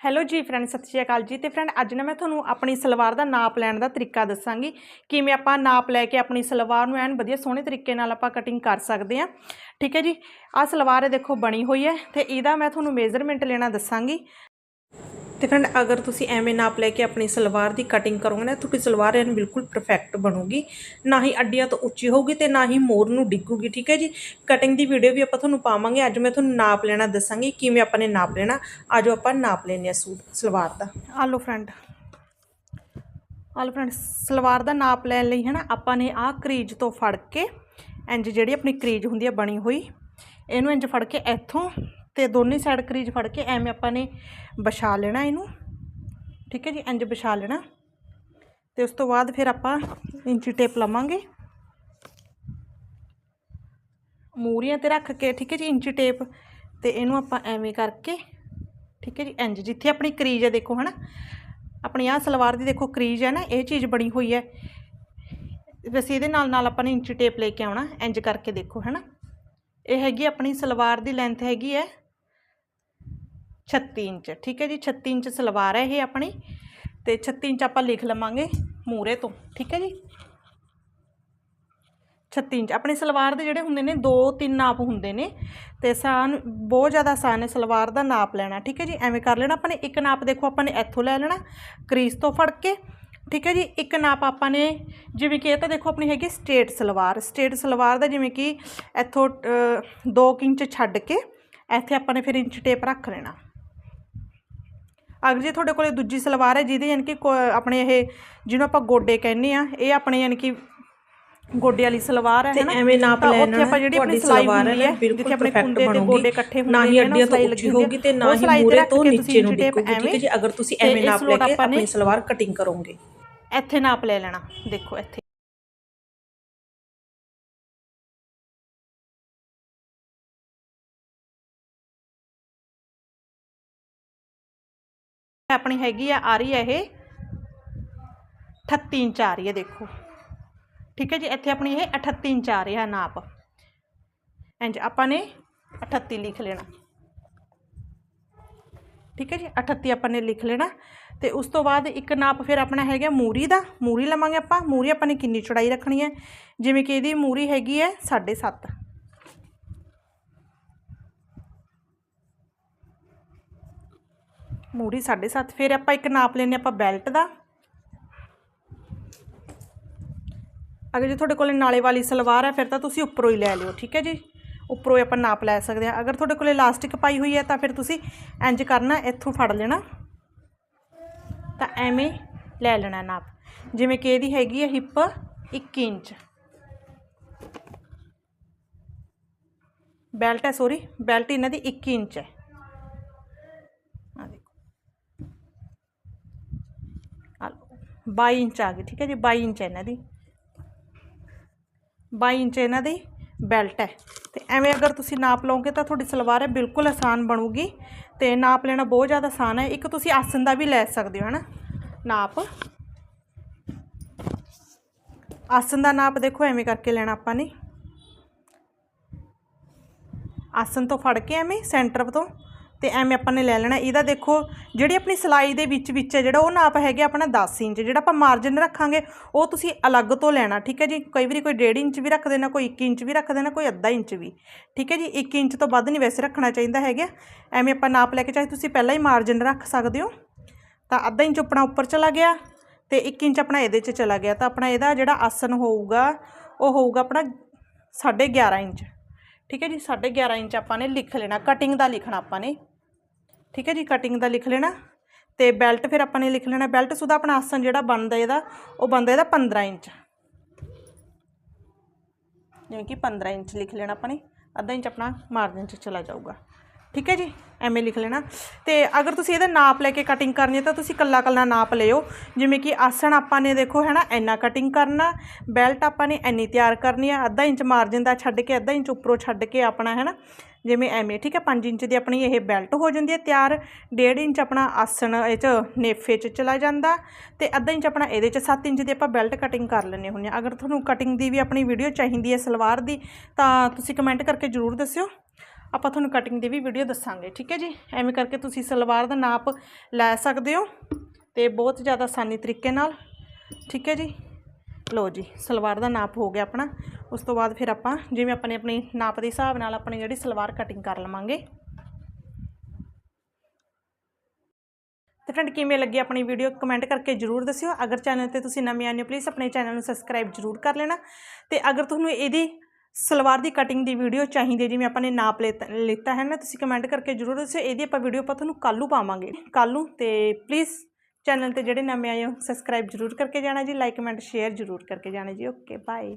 Hello ਜੀ friend ਸਤਿ ਸ਼੍ਰੀ ਅਕਾਲ ਜੀ। ਤੇ ਫਰੈਂਡ ਅੱਜ ਨਾ ਮੈਂ ਤੁਹਾਨੂੰ ਆਪਣੀ ਸਲਵਾਰ ਦਾ ਨਾਪ ਲੈਣ ਦਾ ਤਰੀਕਾ ਦੱਸਾਂਗੀ। ਕਿਵੇਂ ਆਪਾਂ ਨਾਪ ਲੈ ਕੇ ਆਪਣੀ ਸਲਵਾਰ ਨੂੰ ਐਨ ਵਧੀਆ ਸੋਹਣੇ ਤਰੀਕੇ ਨਾਲ ਆਪਾਂ ਕਟਿੰਗ ਕਰ ਸਕਦੇ ਹਾਂ। ਠੀਕ ਹੈ ਜੀ? ਆਹ ਸਲਵਾਰ ਇਹ ਦੇਖੋ ਬਣੀ ਹੋਈ ਹੈ ਤੇ ਇਹਦਾ ਮੈਂ ਤੁਹਾਨੂੰ ਮੇਜ਼ਰਮੈਂਟ ਲੈਣਾ ਦੱਸਾਂਗੀ। ਤੇ ਫਰੈਂਡ ਅਗਰ ਤੁਸੀਂ ਐਵੇਂ ਨਾਪ ਲੈ ਕੇ ਆਪਣੀ ਸਲਵਾਰ ਦੀ ਕਟਿੰਗ ਕਰੋਗੇ ਨਾ, ਤੁਹਾਡੀ ਸਲਵਾਰ ਐਨ ਬਿਲਕੁਲ ਪਰਫੈਕਟ ਬਣੂਗੀ। ਨਾ ਹੀ ਅੱਡੀਆਂ ਤੋਂ ਉੱਚੀ ਹੋਊਗੀ ਤੇ ਨਾ ਹੀ ਮੋਰ ਨੂੰ ਡਿੱਗੂਗੀ, ਠੀਕ ਹੈ ਜੀ? ਕਟਿੰਗ ਦੀ ਵੀਡੀਓ ਵੀ ਆਪਾਂ ਤੁਹਾਨੂੰ ਪਾਵਾਂਗੇ। ਅੱਜ ਮੈਂ ਤੁਹਾਨੂੰ ਨਾਪ ਲੈਣਾ ਦੱਸਾਂਗੀ, ਕਿਵੇਂ ਆਪਾਂ ਨੇ ਨਾਪ ਲੈਣਾ। ਆਜੋ ਆਪਾਂ ਨਾਪ ਲੈਂਦੇ ਹਾਂ ਸੂਟ, ਸਲਵਾਰ ਦਾ। ਆ ਲਓ ਫਰੈਂਡ ਆ ਲਓ ਫਰੈਂਡ ਸਲਵਾਰ ਦਾ ਨਾਪ ਲੈਣ ਲਈ ਹੈ ਨਾ ਆਪਾਂ ਨੇ ਆਹ ਕਰੀਜ ਤੋਂ ਫੜ ਕੇ ਇੰਜ ਜਿਹੜੀ ਆਪਣੀ ਕਰੀਜ ਹੁੰਦੀ ਹੈ ਬਣੀ ਹੋਈ, ਇਹਨੂੰ ਇੰਜ ਫੜ ਕੇ ਇੱਥੋਂ ਤੇ ਦੋਨੇ ਸਾਈਡ ਕਰੀਜ ਫੜ ਕੇ ਐਵੇਂ ਆਪਾਂ ਨੇ ਵਿਛਾ ਲੈਣਾ ਇਹਨੂੰ। ਠੀਕ ਹੈ ਜੀ ਇੰਜ ਵਿਛਾ ਲੈਣਾ। ਤੇ ਉਸ ਤੋਂ ਬਾਅਦ ਫਿਰ ਆਪਾਂ ਇੰਚੀ ਟੇਪ ਲਵਾਂਗੇ। ਮੂਰੀਆਂ ਤੇ ਰੱਖ ਕੇ, ਠੀਕ ਹੈ ਜੀ, ਇੰਚੀ ਟੇਪ। ਤੇ ਇਹਨੂੰ ਆਪਾਂ ਐਵੇਂ ਕਰਕੇ, ਠੀਕ ਹੈ ਜੀ ਇੰਜ ਜਿੱਥੇ ਆਪਣੀ ਕਰੀਜ ਹੈ ਦੇਖੋ ਹਨਾ। ਆਪਣੀ ਆਹ ਸਲਵਾਰ ਦੀ ਦੇਖੋ ਕਰੀਜ ਹੈ ਨਾ, ਇਹ ਚੀਜ਼ ਬਣੀ ਹੋਈ ਹੈ। ਵੈਸੇ ਇਹਦੇ ਨਾਲ ਨਾਲ ਆਪਾਂ ਨੇ ਇੰਚੀ ਟੇਪ ਲੈ ਕੇ ਆਉਣਾ ਇੰਜ ਕਰਕੇ ਦੇਖੋ, ਹੈਨਾ। ਇਹ ਹੈਗੀ ਆਪਣੀ ਸਲਵਾਰ ਦੀ ਲੈਂਥ ਹੈਗੀ ਹੈ 36 ਇੰਚ, ਠੀਕ ਹੈ ਜੀ 36 ਇੰਚ ਸਲਵਾਰ ਹੈ ਇਹ ਆਪਣੀ ਤੇ 36 ਇੰਚ ਆਪਾਂ ਲਿਖ ਲਵਾਂਗੇ ਮੂਰੇ ਤੋਂ, ਠੀਕ ਹੈ ਜੀ। 36 ਇੰਚ, ਆਪਣੀ ਸਲਵਾਰ ਦੇ ਜਿਹੜੇ ਹੁੰਦੇ ਨੇ ਦੋ ਤਿੰਨ ਨਾਪ ਹੁੰਦੇ ਨੇ ਤੇ ਆਸਾਨ, ਬਹੁਤ ਜ਼ਿਆਦਾ ਆਸਾਨ ਹੈ ਸਲਵਾਰ ਦਾ ਨਾਪ ਲੈਣਾ, ਠੀਕ ਹੈ ਜੀ, ਐਵੇਂ ਕਰ ਲੈਣਾ, ਆਪਾਂ ਨੇ ਇੱਕ ਨਾਪ ਦੇਖੋ, ਆਪਾਂ ਨੇ ਇੱਥੋਂ ਲੈ ਲੈਣਾ ਕਰੀਸ ਤੋਂ ਫੜ ਕੇ, ਠੀਕ ਹੈ ਜੀ, ਇੱਕ ਨਾਪ ਆਪਾਂ ਨੇ ਜਿਵੇਂ ਕਿ ਇਹ ਤਾਂ ਦੇਖੋ ਆਪਣੀ ਹੈਗੀ ਸਟੇਟ ਸਲਵਾਰ ਸਟੇਟ ਸਲਵਾਰ ਦਾ ਜਿਵੇਂ ਕਿ ਇੱਥੋਂ 2 ਇੰਚ ਛੱਡ ਕੇ, ਇੱਥੇ ਆਪਾਂ ਨੇ ਫਿਰ ਇੰਚ ਟੇਪ ਰੱਖ ਲੈਣਾ। ਅਗਰ ਜੇ ਤੁਹਾਡੇ ਕੋਲੇ ਦੂਜੀ ਸਲਵਾਰ ਹੈ ਜਿਹਦੇ ਯਾਨੀ ਕਿ ਆਪਣੇ ਇਹ ਜਿਹਨੂੰ ਆਪਾਂ ਗੋਡੇ ਕਹਿੰਦੇ ਆ ਇਹ ਆਪਣੇ ਯਾਨੀ ਕਿ ਗੋਡੇ ਵਾਲੀ ਸਲਵਾਰ ਹੈ ਹਨਾ? ਐਵੇਂ ਨਾਪ ਲੈਣਾ ਉੱਥੇ ਆਪਾਂ ਜਿਹੜੀ ਆਪਣੀ ਸਿਲਾਈ ਹੁੰਦੀ ਹੈ ਜਿੱਥੇ ਆਪਣੇ ਕੁੰਡੇ ਤੇ ਗੋਡੇ ਇਕੱਠੇ ਹੁੰਦੇ ਨਾ ਹੀ ਨੇ ਅੱਡੀਆਂ ਤੋਂ ਉੱਚੀ ਹੋਊਗੀ ਤੇ ਨਾ ਹੀ ਮੂਰੇ ਤੋਂ ਨੀਚੇ ਨੂੰ ਡਿੱਗੂਗੀ ਠੀਕ ਹੈ ਜੀ ਅਗਰ ਤੁਸੀਂ ਐਵੇਂ ਨਾਪ ਲੈ ਕੇ ਆਪਾਂ ਨੇ ਆਪਣੀ ਸਲਵਾਰ ਕਟਿੰਗ ਕਰੋਗੇ। ਇੱਥੇ ਨਾਪ ਲੈ ਲੈਣਾ ਦੇਖੋ ਇੱਥੇ। ਆਪਣੀ ਹੈਗੀ ਆ ਆ ਰਹੀ ਹੈ ਇਹ। 38 ਇੰਚ ਆ ਰਹੀ ਹੈ ਦੇਖੋ। ਠੀਕ ਹੈ ਜੀ, ਇੱਥੇ ਆਪਣੀ ਇਹ 38 ਇੰਚ ਆ ਰਿਹਾ ਨਾਪ। ਇੰਜ ਆਪਾਂ ਨੇ 38 ਲਿਖ ਲੈਣਾ। ਠੀਕ ਹੈ ਜੀ 38 ਆਪਾਂ ਨੇ ਲਿਖ ਲੈਣਾ। ਤੇ ਉਸ ਤੋਂ ਬਾਅਦ ਇੱਕ ਨਾਪ ਫਿਰ ਆਪਣਾ ਹੈਗਾ ਮੂਰੀ ਦਾ। ਮੂਰੀ ਲਵਾਂਗੇ ਆਪਾਂ। ਮੂਰੀ ਆਪਾਂ ਨੇ ਕਿੰਨੀ ਚੌੜਾਈ ਰੱਖਣੀ ਹੈ? ਜਿਵੇਂ ਕਿ ਇਹਦੀ ਮੂਰੀ ਹੈਗੀ ਹੈ 7.5 ਮੂਰੀ 7.5 ਫਿਰ ਆਪਾਂ ਇੱਕ ਨਾਪ ਲੈਨੇ ਆਪਾਂ ਬੈਲਟ ਦਾ। ਅਗਰ ਜੇ ਤੁਹਾਡੇ ਕੋਲੇ ਨਾਲੇ ਵਾਲੀ ਸਲਵਾਰ ਹੈ, ਫਿਰ ਤਾਂ ਤੁਸੀਂ ਉੱਪਰੋਂ ਹੀ ਲੈ ਲਿਓ, ਠੀਕ ਹੈ ਜੀ? ਉੱਪਰੋਂ ਹੀ ਆਪਾਂ ਨਾਪ ਲੈ ਸਕਦੇ ਹਾਂ। ਅਗਰ ਤੁਹਾਡੇ ਕੋਲੇ ਇਲਾਸਟਿਕ ਪਾਈ ਹੋਈ ਹੈ, ਤਾਂ ਫਿਰ ਤੁਸੀਂ ਇੰਜ ਕਰਨਾ, ਇੱਥੋਂ ਫੜ ਲੈਣਾ। ਤਾਂ ਐਵੇਂ ਲੈ ਲੈਣਾ ਨਾਪ। ਜਿਵੇਂ ਕਿ ਇਹਦੀ ਹੈਗੀ ਹੈ ਹਿੱਪ 1 ਇੰਚ। ਬੈਲਟ ਹੈ ਸੋਰੀ ਬੈਲਟ ਇਹਨਾਂ ਦੀ 1 ਇੰਚ ਹੈ ਆ ਦੇਖੋ ਆ ਲਓ 22 ਇੰਚ ਆ ਗਈ, ਠੀਕ ਹੈ ਜੀ 22 ਇੰਚ ਇਹਨਾਂ ਦੀ। 22 ਇੰਚ ਇਹਨਾਂ ਦੀ, ਬੈਲਟ ਹੈ। ਤੇ ਐਵੇਂ ਅਗਰ ਤੁਸੀਂ ਨਾਪ ਲਓਗੇ ਤਾਂ ਤੁਹਾਡੀ ਸਲਵਾਰ ਹੈ, ਬਿਲਕੁਲ ਆਸਾਨ ਬਣੂਗੀ। ਤੇ ਨਾਪ ਲੈਣਾ ਬਹੁਤ ਜ਼ਿਆਦਾ ਆਸਾਨ ਹੈ। ਇੱਕ ਤੁਸੀਂ ਆਸਨ ਦਾ ਵੀ ਲੈ ਸਕਦੇ ਹੋ, ਹਨਾ? ਨਾਪ। ਆਸਨ ਦਾ ਨਾਪ ਦੇਖੋ, ਐਵੇਂ ਕਰਕੇ ਲੈਣਾ ਆਪਾਂ ਨੇ। ਆਸਨ ਤੋਂ ਫੜ ਕੇ ਐਵੇਂ, ਸੈਂਟਰ ਤੋਂ ਤੇ ਐਵੇਂ ਆਪਾਂ ਨੇ ਲੈ ਲੈਣਾ। ਇਹਦਾ ਦੇਖੋ, ਜਿਹੜੀ ਆਪਣੀ ਸਲਾਈ ਦੇ ਵਿੱਚ ਵਿੱਚ ਹੈ, ਜਿਹੜਾ ਉਹ ਨਾਪ ਹੈਗਾ ਆਪਣਾ 10 ਇੰਚ, ਜਿਹੜਾ ਆਪਾਂ ਮਾਰਜਨ ਰੱਖਾਂਗੇ, ਉਹ ਤੁਸੀਂ ਅਲੱਗ ਤੋਂ ਲੈਣਾ, ਠੀਕ ਹੈ ਜੀ? ਕਈ ਵਾਰੀ ਕੋਈ 1.5 ਇੰਚ ਵੀ ਰੱਖ ਦੇਣਾ, ਕੋਈ 1 ਇੰਚ ਵੀ ਰੱਖ ਦੇਣਾ, ਕੋਈ ਅੱਧਾ ਇੰਚ ਵੀ, ਠੀਕ ਹੈ ਜੀ? 1 ਇੰਚ ਤੋਂ ਵੱਧ ਨਹੀਂ ਵੈਸੇ ਰੱਖਣਾ ਚਾਹੀਦਾ ਹੈਗਾ। ਐਵੇਂ ਆਪਾਂ ਨਾਪ ਲੈ ਕੇ, ਚਾਹੇ ਤੁਸੀਂ ਪਹਿਲਾਂ ਹੀ ਮਾਰਜਨ ਰੱਖ ਸਕਦੇ ਹੋ। ਤਾਂ ਅੱਧਾ ਇੰਚ ਆਪਣਾ ਉੱਪਰ ਚਲਾ ਗਿਆ ਤੇ 1 ਇੰਚ ਆਪਣਾ ਇਹਦੇ 'ਚ ਚਲਾ ਗਿਆ। ਤਾਂ ਆਪਣਾ ਇਹਦਾ ਜਿਹੜਾ ਆਸਨ ਹੋਊਗਾ, ਉਹ ਹੋਊਗਾ ਆਪਣਾ 11.5 ਇੰਚ, ਠੀਕ ਹੈ ਜੀ? 11.5 ਇੰਚ ਆਪਾਂ ਨੇ ਲਿਖ ਲੈਣਾ ਕਟਿੰਗ ਦਾ ਲਿਖਣਾ ਆਪਾਂ ਨੇ। ਠੀਕ ਹੈ ਜੀ ਕਟਿੰਗ ਦਾ ਲਿਖ ਲੈਣਾ ਤੇ ਬੈਲਟ ਫਿਰ ਆਪਾਂ ਨੇ ਲਿਖ ਲੈਣਾ ਬੈਲਟ ਸੁਦਾ ਆਪਣਾ ਆਸਨ ਜਿਹੜਾ ਬਣਦਾ ਇਹਦਾ, ਉਹ ਬਣਦਾ ਇਹਦਾ 15 ਇੰਚ। ਜਿਵੇਂ ਕਿ 15 ਇੰਚ ਲਿਖ ਲੈਣਾ ਆਪਾਂ ਨੇ, ਅੱਧਾ ਇੰਚ ਆਪਣਾ ਮਾਰਜਨ 'ਚ ਚਲਾ ਜਾਊਗਾ। ਠੀਕ ਹੈ ਜੀ, ਐਵੇਂ ਲਿਖ ਲੈਣਾ। ਤੇ ਅਗਰ ਤੁਸੀਂ ਇਹਦਾ ਨਾਪ ਲੈ ਕੇ ਕਟਿੰਗ ਕਰਨੀ ਹੈ ਤਾਂ ਤੁਸੀਂ ਕੱਲਾ ਕੱਲਾ ਨਾਪ ਲਿਓ। ਜਿਵੇਂ ਕਿ ਆਸਣ ਆਪਾਂ ਨੇ ਦੇਖੋ, ਹੈ ਨਾ, ਇੰਨਾ ਕਟਿੰਗ ਕਰਨਾ ਬੈਲਟ ਆਪਾਂ ਨੇ ਇੰਨੀ ਤਿਆਰ ਕਰਨੀ ਹੈ, ਅੱਧਾ ਇੰਚ ਮਾਰਜਨ ਦਾ ਛੱਡ ਕੇ, ਅੱਧਾ ਇੰਚ ਉੱਪਰੋਂ ਛੱਡ ਕੇ ਆਪਣਾ, ਹੈ ਨਾ। ਜਿਵੇਂ ਐਵੇਂ, ਠੀਕ ਹੈ 5 ਇੰਚ ਦੀ ਆਪਣੀ ਇਹ ਬੈਲਟ ਹੋ ਜਾਂਦੀ ਹੈ ਤਿਆਰ 1.5 ਇੰਚ ਆਪਣਾ ਆਸਣ ਇਹ 'ਚ ਨੇਫੇ 'ਚ ਚਲਾ ਜਾਂਦਾ ਤੇ ਅੱਧਾ ਇੰਚ ਆਪਣਾ ਇਹਦੇ 'ਚ 7 ਇੰਚ ਦੀ ਆਪਾਂ ਬੈਲਟ ਕਟਿੰਗ ਕਰ ਲੈਂਦੇ ਹੁੰਦੇ ਹਾਂ। ਅਗਰ ਤੁਹਾਨੂੰ ਕਟਿੰਗ ਦੀ ਵੀ ਆਪਣੀ ਵੀਡੀਓ ਚਾਹੀਦੀ ਹੈ ਸਲਵਾਰ ਦੀ, ਤਾਂ ਤੁਸੀਂ ਕਮੈਂਟ ਕਰਕੇ ਜ਼ਰੂਰ ਦੱਸਿਓ। ਆਪਾਂ ਤੁਹਾਨੂੰ ਕਟਿੰਗ ਦੀ ਵੀ ਵੀਡੀਓ ਦੱਸਾਂਗੇ, ਠੀਕ ਹੈ ਜੀ? ਐਵੇਂ ਕਰਕੇ ਤੁਸੀਂ ਸਲਵਾਰ ਦਾ ਨਾਪ ਲੈ ਸਕਦੇ ਹੋ ਤੇ ਬਹੁਤ ਜ਼ਿਆਦਾ ਆਸਾਨੀ ਤਰੀਕੇ ਨਾਲ, ਠੀਕ ਹੈ ਜੀ? ਲਓ ਜੀ, ਸਲਵਾਰ ਦਾ ਨਾਪ ਹੋ ਗਿਆ ਆਪਣਾ। ਉਸ ਤੋਂ ਬਾਅਦ ਫਿਰ ਆਪਾਂ ਜਿਵੇਂ ਆਪਣੇ ਆਪਣੀ ਨਾਪ ਦੇ ਹਿਸਾਬ ਨਾਲ ਆਪਣੀ ਜਿਹੜੀ ਸਲਵਾਰ ਕਟਿੰਗ ਕਰ ਲਵਾਂਗੇ। ਤੇ ਫਰੈਂਡ ਕਿਵੇਂ ਲੱਗੀ ਆਪਣੀ ਵੀਡੀਓ ਕਮੈਂਟ ਕਰਕੇ ਜਰੂਰ ਦੱਸਿਓ। ਅਗਰ ਚੈਨਲ ਤੇ ਤੁਸੀਂ ਨਵੇਂ ਆਏ ਹੋ ਪਲੀਜ਼ ਆਪਣੇ ਚੈਨਲ ਨੂੰ ਸਬਸਕ੍ਰਾਈਬ ਜਰੂਰ ਕਰ ਲੈਣਾ। ਤੇ ਅਗਰ ਤੁਹਾਨੂੰ ਇਹਦੀ ਸਲਵਾਰ ਦੀ ਕਟਿੰਗ ਦੀ ਵੀਡੀਓ ਚਾਹੀਦੀ ਜਿਵੇਂ ਆਪਾਂ ਨੇ ਨਾਪ ਲਿੱਤਾ ਲਿੱਤਾ ਹੈ ਨਾ, ਤੁਸੀਂ ਕਮੈਂਟ ਕਰਕੇ ਜਰੂਰ ਦੱਸਿਓ। ਇਹਦੀ ਆਪਾਂ ਵੀਡੀਓ ਆਪਾਂ ਤੁਹਾਨੂੰ ਕੱਲ੍ਹ ਨੂੰ ਪਾਵਾਂਗੇ। ਕੱਲ੍ਹ ਨੂੰ, ਤੇ ਪਲੀਜ਼ ਚੈਨਲ ਤੇ ਜਿਹੜੇ ਨਵੇਂ ਆਏ ਹੋ ਸਬਸਕ੍ਰਾਈਬ ਜਰੂਰ ਕਰਕੇ ਜਾਣਾ ਜੀ ਲਾਈਕ ਕਮੈਂਟ ਸ਼ੇਅਰ ਜਰੂਰ ਕਰਕੇ ਜਾਣਾ ਜੀ ਓਕੇ ਬਾਏ